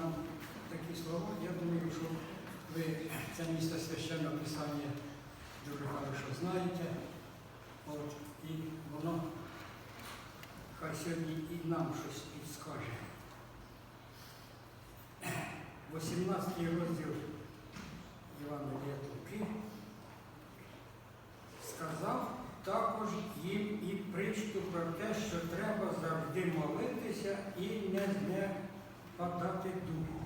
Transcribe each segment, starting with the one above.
нам такі слова. Я думаю, що ви це місце священного писання дуже хорошо знаєте. От, і воно хай сьогодні і нам щось підскаже. 18 розділ Івангелія Луки сказав також їм і причту про те, що треба завжди молитися і не знепадати духу.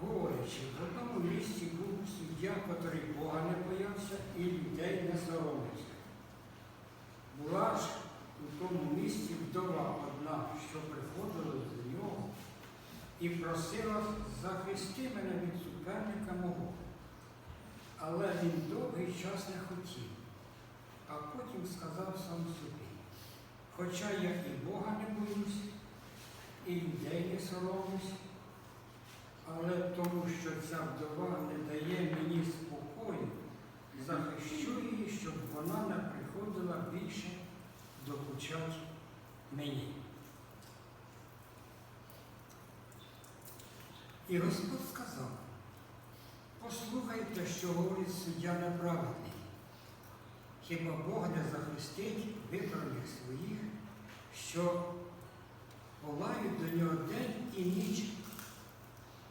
Говорячи, в одному місці був суддя, котрий Бога не боявся і людей не соромився. Була ж у тому місці вдова одна, що приходила до нього і просила захисти мене від суперника мого. Але він довгий час не хотів, а потім сказав сам собі, хоча я і Бога не боюсь, і людей не соромлюсь, але тому, що ця вдова не дає мені спокою, захищу її, щоб вона не приходила більше докучати мені. І Господь сказав, послухайте, що говорить суддя неправедний. Хіба Бог не захистить вибраних своїх, що волають до нього день і ніч,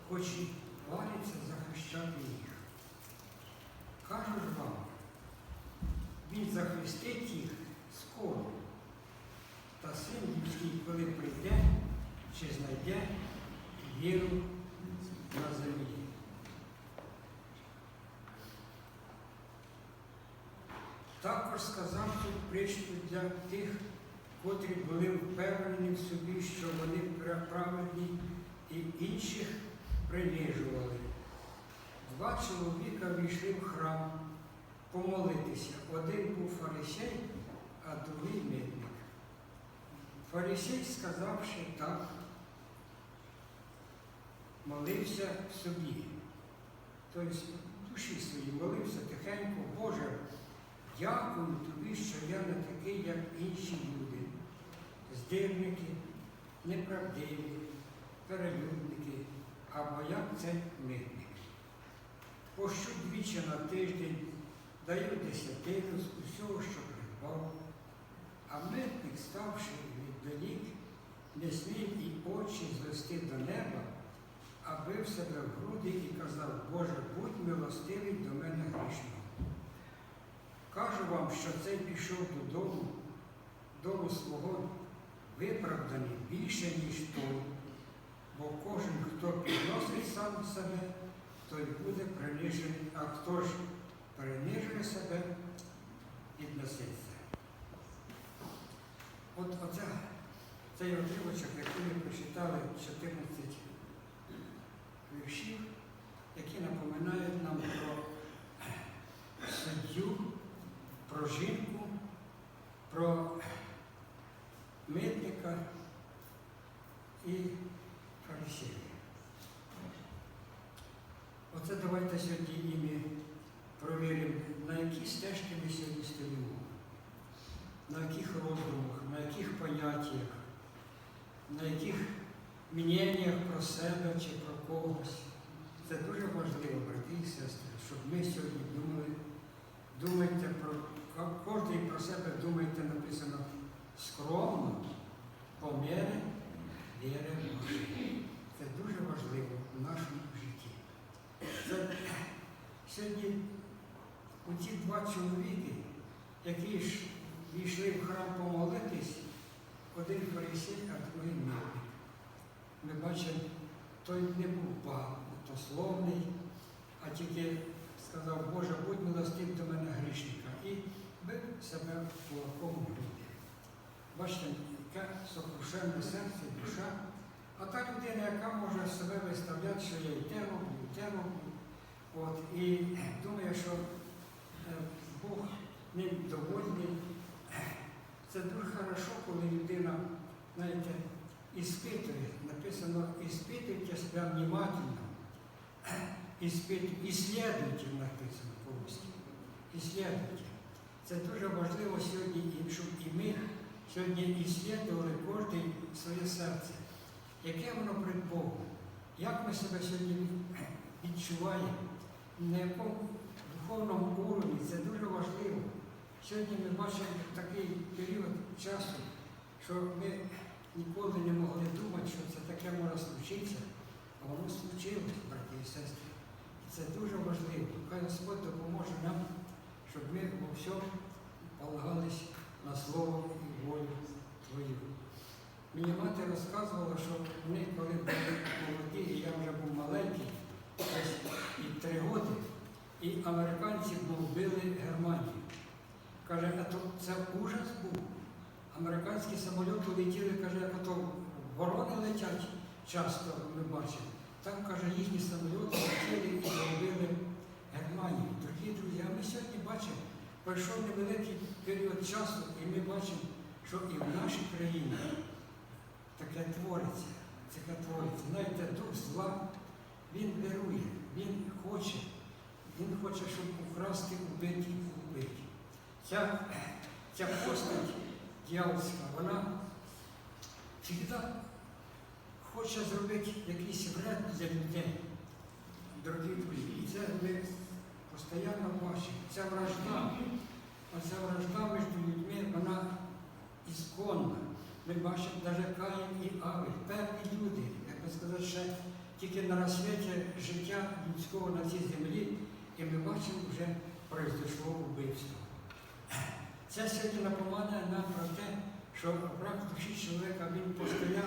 хоч і варяться захищати їх. Кажу ж вам, він захистить їх скоро, та син людський, коли прийде, чи знайде віру на землі. Також сказав тут причту для тих, котрі були впевнені в собі, що вони праведні і інших принижували. Два чоловіка війшли в храм помолитися. Один був фарисей, а другий митник. Фарисей, сказавши так, молився собі. Тобто душі своїй молився тихенько, Боже, дякую тобі, що я не такий, як інші люди, здирники, неправдиві, перелюдники, або як це митник. Пощу двічі на тиждень, даю десятину з усього, що придбав, а митник, ставши віддалік, не смів і очі звести до неба, а бив себе в груди і казав, Боже, будь милостивий до мене грішного. Кажу вам, що цей пішов додому, дому свого виправданий більше, ніж той, бо кожен, хто підносить сам себе, той буде принижений, а хто ж принижує себе, підноситься. От оця, цей отрivочок, який ми прочитали 14 віршів, які напоминають нам про суддю, про жінку, про митника і фарисея. Оце давайте сьогодні і ми провіримо, на які стежки ми сьогодні стоїмо, на яких роздумах, на яких поняттях, на яких мненнях про себе чи про когось. Це дуже важливо, брати і сестри, щоб ми сьогодні думали, думайте про кожен про себе думайте, написано скромно, по мірі віри Божої. Це дуже важливо в нашому житті. Це сьогодні оці два чоловіки, які ж війшли в храм помолитись, один фарисей, а другий митник. Ми бачимо, той не був багатословний, а тільки сказав, Боже, будь милостив до мене грішника. І бив себе кулаком груди. Бачите, яке сокрушенне серце, душа. А та людина, яка може себе виставляти, що я те роблю. От, і думає, що е, Бог ним довольний. Це дуже хорошо, коли людина, знаєте, іспитує, написано, іспитуйте себе внимательно, ісследуйте, написано по-русски. Ісследуйте. Це дуже важливо сьогодні, щоб і ми сьогодні іслідували кожен своє серце. Яке воно перед Богом? Як ми себе сьогодні відчуваємо? На якому духовному уровні це дуже важливо. Сьогодні ми бачимо такий період часу, що ми ніколи не могли думати, що це таке може случитися, а воно случилось, браті і сестри. І це дуже важливо. Хай Господь допоможе нам, щоб ми во всьому полагались на слово і волю Твою. Мені мати розказувала, що вони, коли були молоді, і я вже був маленький, десь і три роки, і американці бомбили Германію. Каже, а то це ужас був. Американські самоліти летіли, каже, як ото ворони летять часто, ми бачимо. Там, каже, їхні самоліти летіли і бомбили Германію. Дорогі друзі, а ми сьогодні бачимо, пройшов невеликий період часу, і ми бачимо, що і в нашій країні таке твориться, таке твориться. Знаєте, дух зла, він вирує, він хоче, він хоче, щоб украсти, убити і убити. Ця, ця постать дьявольська, вона завжди хоче зробити якийсь вред для людей, дорогі друзі. І це ми постійно бачимо. Ця вражда, оця вражда між людьми, вона ісконна. Ми бачимо навіть Каїн і Авель, певні люди, як би сказати, ще тільки на розсвіті життя людського на цій землі, і ми бачимо, вже произошло вбивство. Це сьогодні напоминає нам про те, що враг душі чоловіка він постійно.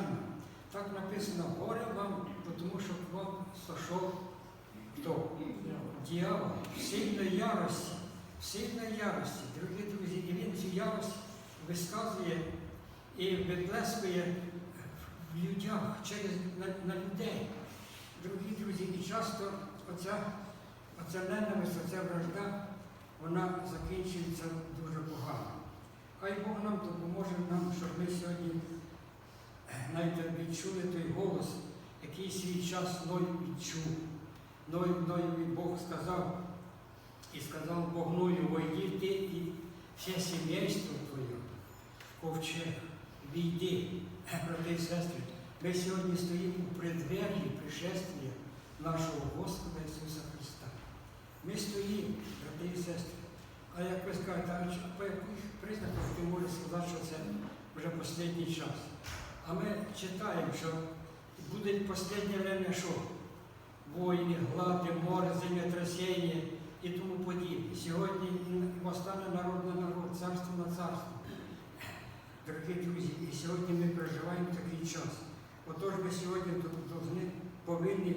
Так написано, горе вам, тому що к вам сошов хто? Дьявол, в сильної ярості, в сильної ярості, дорогі друзі, і він цю ярость висказує і виплескує в людях через на, на людей. Дорогі друзі, і часто оця, оця ненависть, оця вражда, вона закінчується дуже погано. Хай Бог нам допоможе нам, щоб ми сьогодні навіть відчули той голос, який свій час Ной відчув. Ной, Ноєві Бог сказав, і сказав Бог Ною, войди ти і все сімейство твоє ковчег, війди, брати і сестри. Ми сьогодні стоїмо у преддверії пришествия нашого Господа Ісуса Христа. Ми стоїмо, і сестри. А як ви скажете, по яких признаках ти можеш сказати, що це вже останній час? А ми читаємо, що буде останнє время що? Війни, глади, море, землетрясіння і тому подібне. Сьогодні восстане народ на народ, царство на царство. Дорогі друзі, і сьогодні ми переживаємо такий час. Отож ми сьогодні повинні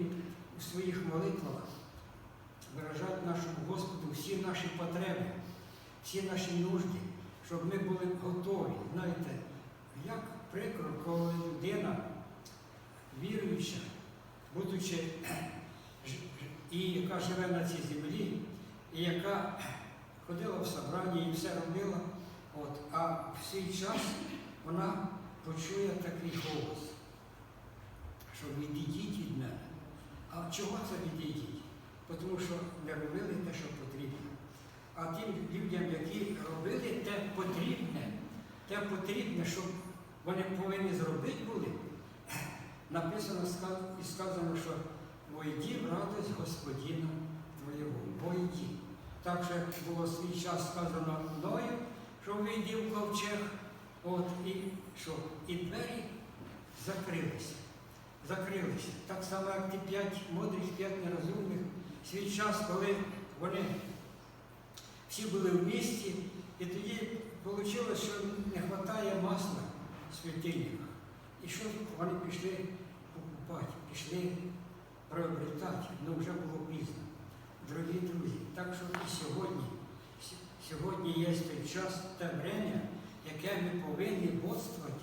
у своїх молитвах виражати нашому Господу всі наші потреби, всі наші нужди, щоб ми були готові. Знаєте, як прикро, коли людина віруюча, будучи і яка живе на цій землі, і яка ходила в собранні і все робила, от, а в свій час вона почує такий голос, що відійдіть від мене. А чого це відійдіть? Тому що не робили те, що потрібно. А тим людям, які робили те потрібне, те потрібне, щоб вони повинні зробити були, написано і сказано, що войді в радость Господіна твоєго. Войді. Так що було свій час сказано мною, що вийди в ковчег, от, і що? І двері закрилися. Закрилися. Так само, як ті п'ять мудрих, п'ять нерозумних, свій час, коли вони всі були в місті, і тоді вийшло, що не вистачає масла в світильниках. І що вони пішли покупати, пішли приобретати, але вже було пізно. Дорогі друзі, так що і сьогодні, сьогодні є той час, те время, яке ми повинні бодствувати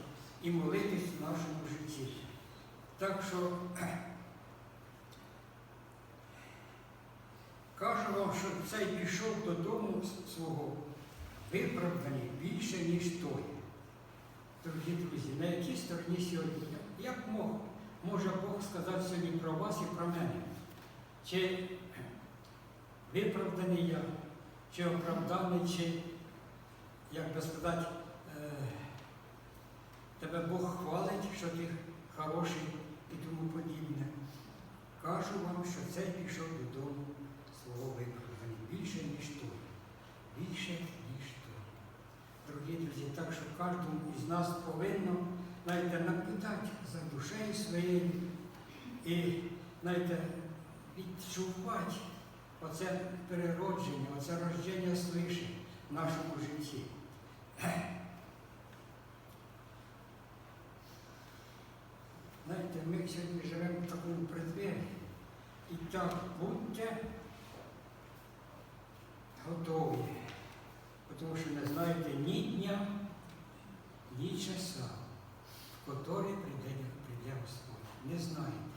і молитись в нашому житті. Так що кажу вам, що цей пішов додому свого виправданий більше, ніж той. Дорогі друзі, на якій стороні сьогодні? Як мог, може Бог сказати сьогодні про вас і про мене? Чи виправданий я, чи оправданий, чи, як би сказати, е, тебе Бог хвалить, що ти хороший і тому подібне. Кажу вам, що цей пішов додому свого виправдання. Більше, ніж той. Більше, ніж той. Дорогі друзі, так що кожному із нас повинно знаєте, наблюдати за душею своєю і знаєте, відчувати оце переродження, оце рождення свише в нашому житті. Знаєте, ми сьогодні живемо в такому преддверії. І так будьте готові, тому що не знаєте ні дня, ні часа, в котрий прийде, прийде Господь. Не знаєте.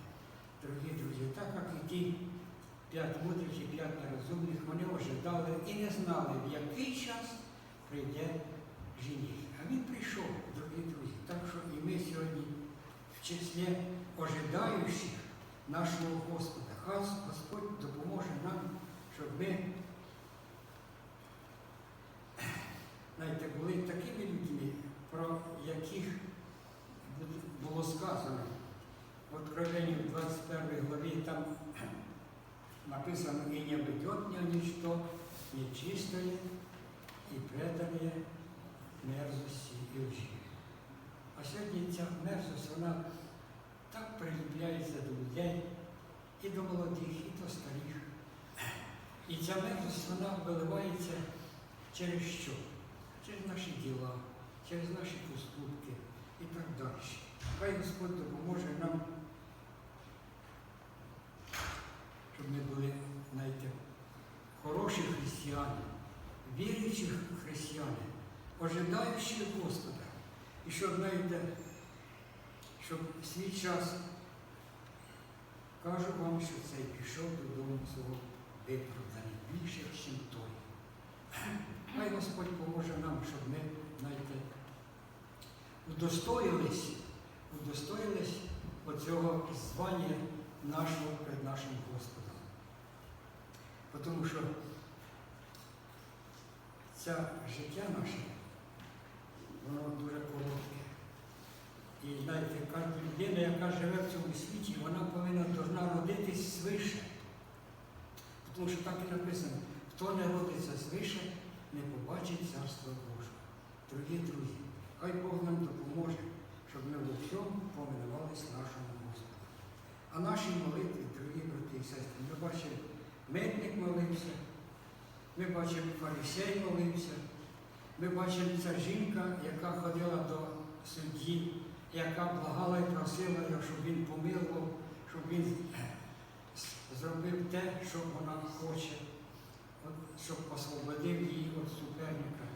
Дорогі друзі, так як і ті п'ять мудрих і п'ять нерозумних, вони ожидали і не знали, в який час прийде жених. А він прийшов, дорогі друзі. Так що і ми сьогодні в числі ожидаючих нашого Господа. Хай Господь допоможе нам, щоб ми знаєте, були такими людьми, про яких було сказано. В Откровении в 21 главе там написано «И не ведет меня ничто нечистое и преданное мерзості і лжі». А сьогодні ця мерзость, вона так приліпляється до людей, і до молодих, і до старих. І ця мерзость, вона виливається через що? Через наші поступки і так далі. Хай Господь допоможе нам, щоб ми були, знаєте, хороші християни, віруючі християни, ожидаючі Господа. І щоб, знаєте, щоб свій час, кажу вам, що цей пішов додому свого виправданий більше, ніж той. Хай Господь поможе нам, щоб ми, знаєте, удостоїлись, удостоїлись оцього звання нашого перед нашим Господом. Тому що це життя наше, воно дуже коротке. І знаєте, людина, яка живе в цьому світі, вона повинна должна родитись свише. Тому що так і написано, хто не родиться свише, не побачить Царство Боже. Дорогі друзі, хай Бог нам допоможе, щоб ми в всьому поминувалися нашому Господу. А наші молитви, дорогі брати і сестри, ми бачимо, митник молився, ми бачимо, фарисей молився, ми бачимо ця жінка, яка ходила до судді, яка благала і просила щоб він помилував, щоб він зробив те, що вона хоче, щоб освободив її від суперника.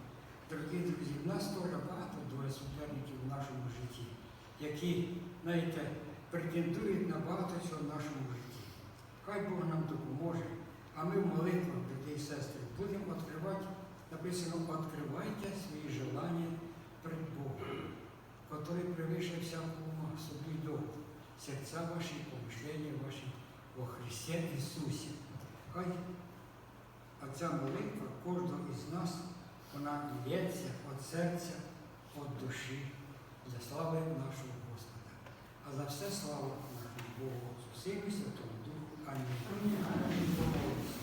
Дорогі друзі, в нас теж багато суперників в нашому житті, які, знаєте, претендують на багато чого в нашому житті. Хай Бог нам допоможе, а ми в молитвах, брати і сестри, будемо відкривати, написано, відкривайте свої желання перед Богом, який превише всякого ума, собі до серця ваші, помишлення ваші во Христі Ісусі. Хай оця молитва кожного із нас, вона лється від серця, від душі для слави нашого Господа. А за все слава нашому Богу, і Святому Духу. Амінь.